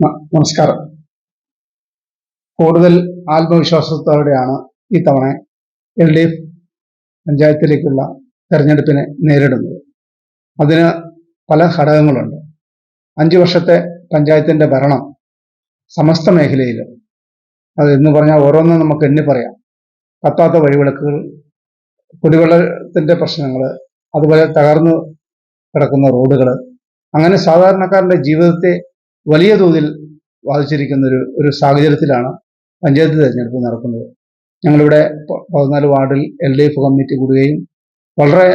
നമസ്കാരം. കൂടുതൽ ആത്മവിശ്വാസത്തോടെയാണ് ഈ തവണ എൽ ഡി എഫ് പഞ്ചായത്തിലേക്കുള്ള തെരഞ്ഞെടുപ്പിനെ നേരിടുന്നത്. അതിന് പല ഘടകങ്ങളുണ്ട്. അഞ്ചു വർഷത്തെ പഞ്ചായത്തിന്റെ ഭരണം സമസ്ത മേഖലയിൽ അത് എന്ന് പറഞ്ഞാൽ ഓരോന്നും നമുക്ക് എണ്ണി പറയാം. കത്താത്ത വഴിവിളക്കുകൾ കുടിവെള്ളത്തിന്റെ പ്രശ്നങ്ങൾ അതുപോലെ തകർന്നു കിടക്കുന്ന റോഡുകൾ അങ്ങനെ സാധാരണക്കാരന്റെ ജീവിതത്തെ വലിയ തോതിൽ ബാധിച്ചിരിക്കുന്ന ഒരു ഒരു സാഹചര്യത്തിലാണ് പഞ്ചായത്ത് തെരഞ്ഞെടുപ്പ് നടക്കുന്നത്. ഞങ്ങളിവിടെ പതിനാല് വാർഡിൽ എൽ ഡി എഫ് കമ്മിറ്റി കൂടുകയും വളരെ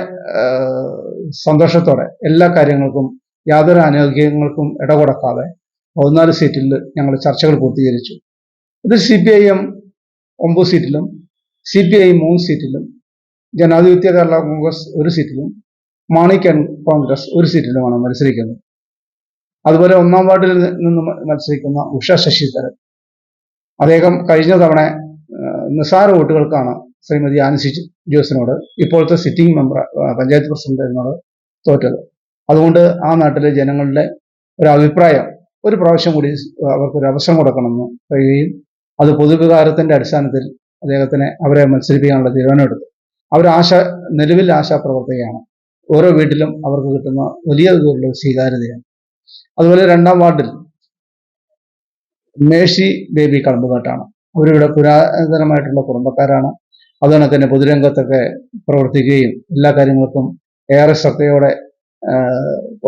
സന്തോഷത്തോടെ എല്ലാ കാര്യങ്ങൾക്കും യാതൊരു അനൗഗ്യങ്ങൾക്കും ഇട കൊടുക്കാതെ പതിനാല് സീറ്റിൽ ഞങ്ങൾ ചർച്ചകൾ പൂർത്തീകരിച്ചു. ഇത് സി പി ഐ എം ഒമ്പത് സീറ്റിലും സി പി ഐ മൂന്ന് സീറ്റിലും ജനാധിപത്യ കേരള കോൺഗ്രസ് ഒരു സീറ്റിലും മാണിക്കൻ കോൺഗ്രസ് ഒരു സീറ്റിലുമാണ് മത്സരിക്കുന്നത്. അതുപോലെ ഒന്നാം വാർഡിൽ നിന്ന് മത്സരിക്കുന്ന ഉഷ ശശിധരൻ. അദ്ദേഹം കഴിഞ്ഞ തവണ നിസാര വോട്ടുകൾക്കാണ് ശ്രീമതി ആനസി ജോസിനോട് ഇപ്പോഴത്തെ സിറ്റിംഗ് മെമ്പർ പഞ്ചായത്ത് പ്രസിഡന്റിനോട് തോറ്റത്. അതുകൊണ്ട് ആ നാട്ടിലെ ജനങ്ങളുടെ ഒരു അഭിപ്രായം ഒരു പ്രാവശ്യം കൂടി അവർക്കൊരു അവസരം കൊടുക്കണമെന്ന് പറയുകയും അത് പൊതുവികാരത്തിന്റെ അടിസ്ഥാനത്തിൽ അദ്ദേഹത്തിനെ അവരെ മത്സരിപ്പിക്കാനുള്ള തീരുമാനമെടുത്തു. അവർ ആശ നിലവിൽ ആശാപ്രവർത്തകയാണ് ഓരോ വീട്ടിലും അവർക്ക് കിട്ടുന്ന വലിയ തോതിലുള്ള സ്വീകാര്യതയാണ്. അതുപോലെ രണ്ടാം വാർഡിൽ മേഴ്സി ബേബി കടമ്പുകാട്ടാണ്. അവരിവിടെ പുരാതനമായിട്ടുള്ള കുടുംബക്കാരാണ്. അതുകൊണ്ട് തന്നെ പൊതുരംഗത്തൊക്കെ പ്രവർത്തിക്കുകയും എല്ലാ കാര്യങ്ങൾക്കും ഏറെ ശ്രദ്ധയോടെ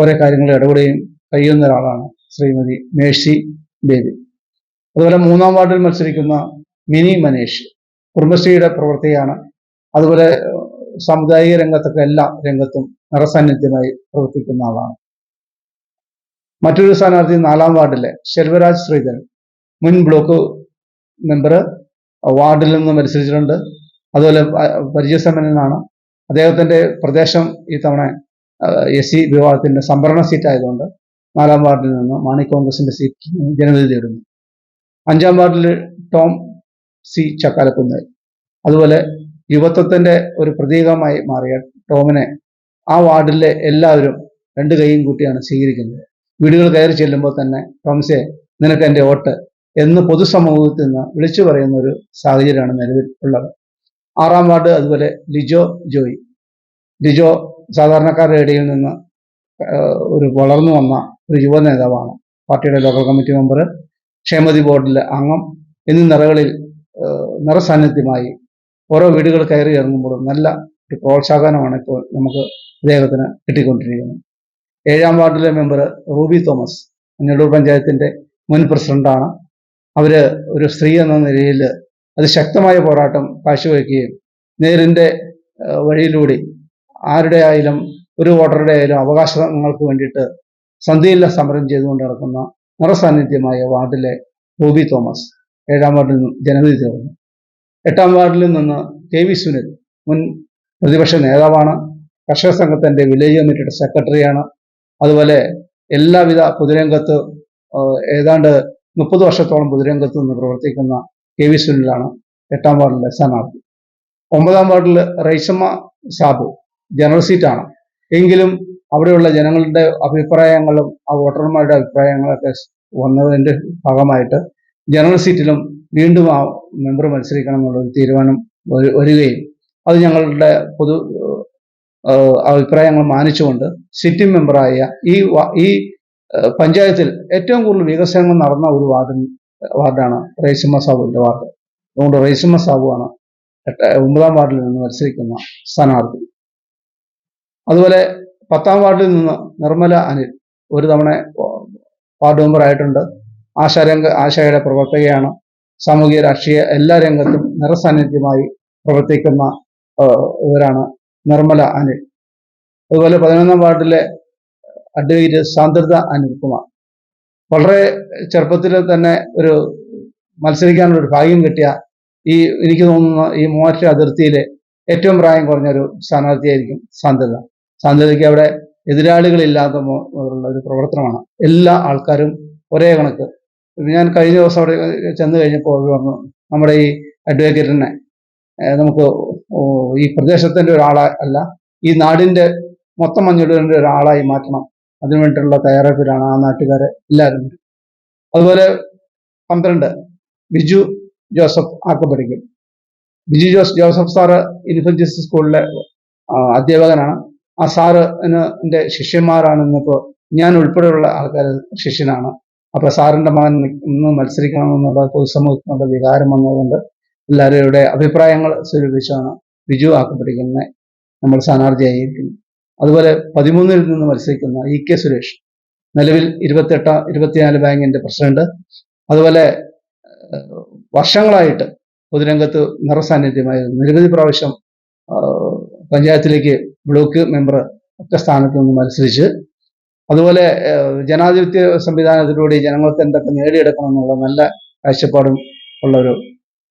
ഓരോ കാര്യങ്ങൾ ഇടപെടുകയും കഴിയുന്ന ഒരാളാണ് ശ്രീമതി മേഴ്സി ബേബി. അതുപോലെ മൂന്നാം വാർഡിൽ മത്സരിക്കുന്ന മിനി മനേഷ് കുടുംബശ്രീയുടെ പ്രവൃത്തിയാണ് അതുപോലെ സാമുദായിക രംഗത്തൊക്കെ എല്ലാ രംഗത്തും നിറസാന്നിധ്യമായി പ്രവർത്തിക്കുന്ന ആളാണ്. മറ്റൊരു സ്ഥാനാർത്ഥി നാലാം വാർഡിലെ ശെൽവരാജ് ശ്രീധരൻ. മുൻ ബ്ലോക്ക് മെമ്പർ വാർഡിൽ നിന്ന് മത്സരിച്ചിട്ടുണ്ട്. അതുപോലെ പരിചയസമ്പന്നനാണ്. അദ്ദേഹത്തിന്റെ പ്രദേശം ഈ തവണ എസ് സി വിഭാഗത്തിന്റെ സംവരണ സീറ്റ് ആയതുകൊണ്ട് നാലാം വാർഡിൽ നിന്ന് മാണി കോൺഗ്രസിന്റെ സീറ്റ് ജനവിധി തേടുന്നു അഞ്ചാം വാർഡിൽ ടോം സി ചക്കാലക്കുന്ന്. അതുപോലെ യുവത്വത്തിന്റെ ഒരു പ്രതീകമായി മാറിയ ടോമിനെ ആ വാർഡിലെ എല്ലാവരും രണ്ട് കൈയും കൂട്ടിയാണ് സ്വീകരിക്കുന്നത്. വീടുകൾ കയറി ചെല്ലുമ്പോൾ തന്നെ ടോംസെ നിനക്ക് എന്റെ വോട്ട് എന്ന് പൊതുസമൂഹത്തിൽ നിന്ന് വിളിച്ചു പറയുന്ന ഒരു സാഹചര്യമാണ് നിലവിൽ ഉള്ളത്. ആറാം വാർഡ് അതുപോലെ ലിജോ ജോയി. ലിജോ സാധാരണക്കാരുടെ ഇടയിൽ നിന്ന് ഒരു വളർന്നു വന്ന ഒരു യുവ നേതാവാണ്. പാർട്ടിയുടെ ലോക്കൽ കമ്മിറ്റി മെമ്പർ ക്ഷേമതി ബോർഡിലെ അംഗം എന്നീ നിറകളിൽ നിറസാന്നിധ്യമായി ഓരോ വീടുകൾ കയറി ഇറങ്ങുമ്പോഴും നല്ല ഒരു പ്രോത്സാഹനമാണ് ഇപ്പോൾ നമുക്ക് അദ്ദേഹത്തിന് കിട്ടിക്കൊണ്ടിരിക്കുന്നത്. ഏഴാം വാർഡിലെ മെമ്പർ റൂബി തോമസ് അഞ്ഞൂർ പഞ്ചായത്തിന്റെ മുൻ പ്രസിഡന്റാണ് അവർ ഒരു സ്ത്രീ എന്ന നിലയിൽ അതിശക്തമായ പോരാട്ടം കാഴ്ചവെക്കുകയും നേരിന്റെ വഴിയിലൂടെ ആരുടെ ആയാലും ഒരു വോട്ടറുടെ ആയാലും അവകാശങ്ങൾക്ക് വേണ്ടിയിട്ട് സന്ധിയില്ല സമരം ചെയ്തുകൊണ്ട് നടക്കുന്ന നിറസാന്നിധ്യമായ വാർഡിലെ റൂബി തോമസ് ഏഴാം വാർഡിൽ നിന്ന് ജനവിധി തീർന്നു എട്ടാം വാർഡിൽ നിന്ന് കെ വി സുനിൽ മുൻ പ്രതിപക്ഷ നേതാവാണ്. കർഷക സംഘത്തിന്റെ വില്ലേജ് കമ്മിറ്റിയുടെ സെക്രട്ടറിയാണ് അതുപോലെ എല്ലാവിധ പൊതുരംഗത്ത് ഏതാണ്ട് മുപ്പത് വർഷത്തോളം പൊതുരംഗത്ത് നിന്ന് പ്രവർത്തിക്കുന്ന കെ വി സുനിലാണ് എട്ടാം വാർഡിലെ സ്ഥാനാർത്ഥി. ഒമ്പതാം വാർഡിൽ റൈസമ്മ ഷാബു ജനറൽ സീറ്റാണ്. എങ്കിലും അവിടെയുള്ള ജനങ്ങളുടെ അഭിപ്രായങ്ങളും ആ വോട്ടർമാരുടെ അഭിപ്രായങ്ങളൊക്കെ വന്നതിന്റെ ഭാഗമായിട്ട് ജനറൽ സീറ്റിലും വീണ്ടും ആ മെമ്പർ മത്സരിക്കണം എന്നുള്ളൊരു തീരുമാനം വരു- വരികയും അത് ഞങ്ങളുടെ പൊതു അഭിപ്രായങ്ങൾ മാനിച്ചുകൊണ്ട് സിറ്റിംഗ് മെമ്പറായ ഈ ഈ പഞ്ചായത്തിൽ ഏറ്റവും കൂടുതൽ വികസനങ്ങൾ നടന്ന ഒരു വാർഡിൽ വാർഡാണ് റൈസമ്മ സാബുവിന്റെ വാർഡ്. അതുകൊണ്ട് റൈസമ്മ സാബുവാണ് ഒമ്പതാം വാർഡിൽ നിന്ന് മത്സരിക്കുന്ന സ്ഥാനാർത്ഥി. അതുപോലെ പത്താം വാർഡിൽ നിന്ന് നിർമ്മല അനിൽ ഒരു തവണ വാർഡ് മെമ്പർ ആയിട്ടുണ്ട്. ആശാരംഗ ആശയുടെ പ്രവർത്തകയാണ്. സാമൂഹിക രാഷ്ട്രീയ എല്ലാ രംഗത്തും നിറസാന്നിധ്യമായി പ്രവർത്തിക്കുന്ന ഇവരാണ്. നിർമ്മല അനിൽ. അതുപോലെ പതിനൊന്നാം വാർഡിലെ അഡ്വക്കേറ്റ് സാന്ദ്രത അനിൽകുമാർ വളരെ ചെറുപ്പത്തിൽ തന്നെ ഒരു മത്സരിക്കാനുള്ള ഒരു ഭാഗ്യം കിട്ടിയ ഈ എനിക്ക് തോന്നുന്ന ഈ മൂവാറ്റുപുഴ അതിർത്തിയിലെ ഏറ്റവും പ്രായം കുറഞ്ഞ ഒരു സ്ഥാനാർത്ഥിയായിരിക്കും സാന്ദ്രത സാന്ദ്രതയ്ക്ക് അവിടെ എതിരാളികളില്ലാത്ത ഉള്ള ഒരു പ്രവർത്തനമാണ്. എല്ലാ ആൾക്കാരും ഒരേ കണക്ക്. ഞാൻ കഴിഞ്ഞ ദിവസം അവിടെ ചെന്ന് കഴിഞ്ഞപ്പോൾ പറഞ്ഞു നമ്മുടെ ഈ അഡ്വക്കേറ്റിനെ നമുക്ക് ഈ പ്രദേശത്തിന്റെ ഒരാളെ അല്ല ഈ നാടിന്റെ മൊത്തം മഞ്ഞുടേണ്ട ഒരാളായി മാറ്റണം. അതിനുവേണ്ടിയുള്ള തയ്യാറെടുപ്പിലാണ് ആ നാട്ടുകാരെ എല്ലാവരും. അതുപോലെ പന്ത്രണ്ട് ബിജു ജോസഫ് ആക്കപ്പടിക്കും ബിജു ജോസ് ജോസഫ് സാറ് ഇൻഫൻജസ് സ്കൂളിലെ ആ, അധ്യാപകനാണ്. ആ സാറ് എന്റെ ശിഷ്യന്മാരാണ് ഇന്നിപ്പോൾ ഞാൻ ഉൾപ്പെടെയുള്ള ആൾക്കാർ ശിഷ്യനാണ്. അപ്പൊ സാറിന്റെ മകൻ ഇന്ന് മത്സരിക്കണമെന്നുള്ള പൊതുസമൂഹത്തിനുള്ള വികാരം വന്നതുകൊണ്ട് എല്ലാവരുടെ അഭിപ്രായങ്ങൾ സ്വരൂപിച്ചാണ് ബിജു ആക്കപ്പെട്ടിരിക്കുന്ന നമ്മൾ സ്ഥാനാർത്ഥിയായിരിക്കുന്നു അതുപോലെ പതിമൂന്നിൽ നിന്ന് മത്സരിക്കുന്ന ഇ കെ സുരേഷ് നിലവിൽ ഇരുപത്തെട്ടാം ഇരുപത്തിനാല് ബാങ്കിന്റെ പ്രസിഡന്റ്. അതുപോലെ വർഷങ്ങളായിട്ട് പൊതുരംഗത്ത് നിറസാന്നിധ്യമായിരുന്നു. നിരവധി പ്രാവശ്യം പഞ്ചായത്തിലേക്ക് ബ്ലോക്ക് മെമ്പർ ഒക്കെ സ്ഥാനത്ത് നിന്ന് മത്സരിച്ച് അതുപോലെ ജനാധിപത്യ സംവിധാനത്തിലൂടെ ജനങ്ങൾക്ക് എന്തൊക്കെ നേടിയെടുക്കണം എന്നുള്ള നല്ല കാഴ്ചപ്പാടും ഉള്ള ഒരു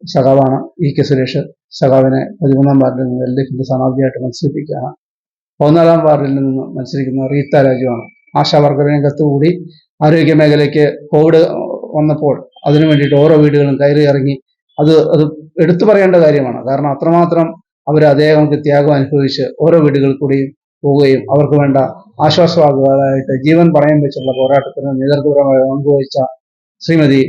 സഖാവാണ് ഇ കെ സുരേഷ്. സഖാവിനെ പതിമൂന്നാം വാർഡിൽ നിന്ന് എൽ ഡി എഫിന്റെ സ്ഥാനാർത്ഥിയായിട്ട് മത്സരിപ്പിക്കുകയാണ്. പതിനാലാം വാർഡിൽ നിന്ന് മത്സരിക്കുന്ന റീത്ത രാജുവാണ്. ആശാവർക്കർ രംഗത്ത് കൂടി ആരോഗ്യ മേഖലയ്ക്ക് കോവിഡ് വന്നപ്പോൾ അതിനു വേണ്ടിയിട്ട് ഓരോ വീടുകളും കയറി ഇറങ്ങി അത് അത് എടുത്തു പറയേണ്ട കാര്യമാണ്. കാരണം അത്രമാത്രം അവർ അദ്ദേഹങ്ങൾക്ക് ത്യാഗം അനുഭവിച്ച് ഓരോ വീടുകളിൽ കൂടിയും പോവുകയും അവർക്ക് വേണ്ട ആശ്വാസവാക്കുകളായിട്ട് ജീവൻ പണയം വെച്ചുള്ള പോരാട്ടത്തിന് നേതൃത്വപരമായി പങ്കുവഹിച്ച ശ്രീമതി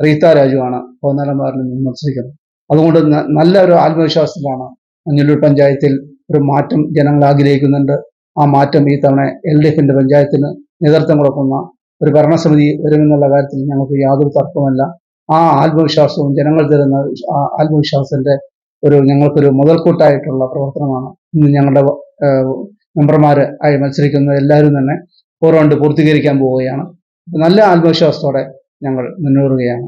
റീത്ത രാജുവാണ് പതിനാലാം വാർഡിൽ നിന്ന് മത്സരിക്കുന്നത്. അതുകൊണ്ട് നല്ല ഒരു ആത്മവിശ്വാസത്തിലാണ് മഞ്ഞുള്ളൂർ പഞ്ചായത്തിൽ ഒരു മാറ്റം ജനങ്ങൾ ആഗ്രഹിക്കുന്നുണ്ട്. ആ മാറ്റം ഈ തവണ എൽ ഡി എഫിന്റെ പഞ്ചായത്തിന് നേതൃത്വം കൊടുക്കുന്ന ഒരു ഭരണസമിതി വരുമെന്നുള്ള കാര്യത്തിൽ ഞങ്ങൾക്ക് യാതൊരു തർക്കമല്ല ആ ആത്മവിശ്വാസവും ജനങ്ങൾ തരുന്ന ആത്മവിശ്വാസത്തിന്റെ ഒരു ഞങ്ങൾക്കൊരു മുതൽക്കൂട്ടായിട്ടുള്ള പ്രവർത്തനമാണ്. ഇന്ന് ഞങ്ങളുടെ മെമ്പർമാര് ആയി മത്സരിക്കുന്ന എല്ലാവരും തന്നെ ഓരോണ്ട് പൂർത്തീകരിക്കാൻ പോവുകയാണ്. നല്ല ആത്മവിശ്വാസത്തോടെ ഞങ്ങൾ മുന്നേറുകയാണ്.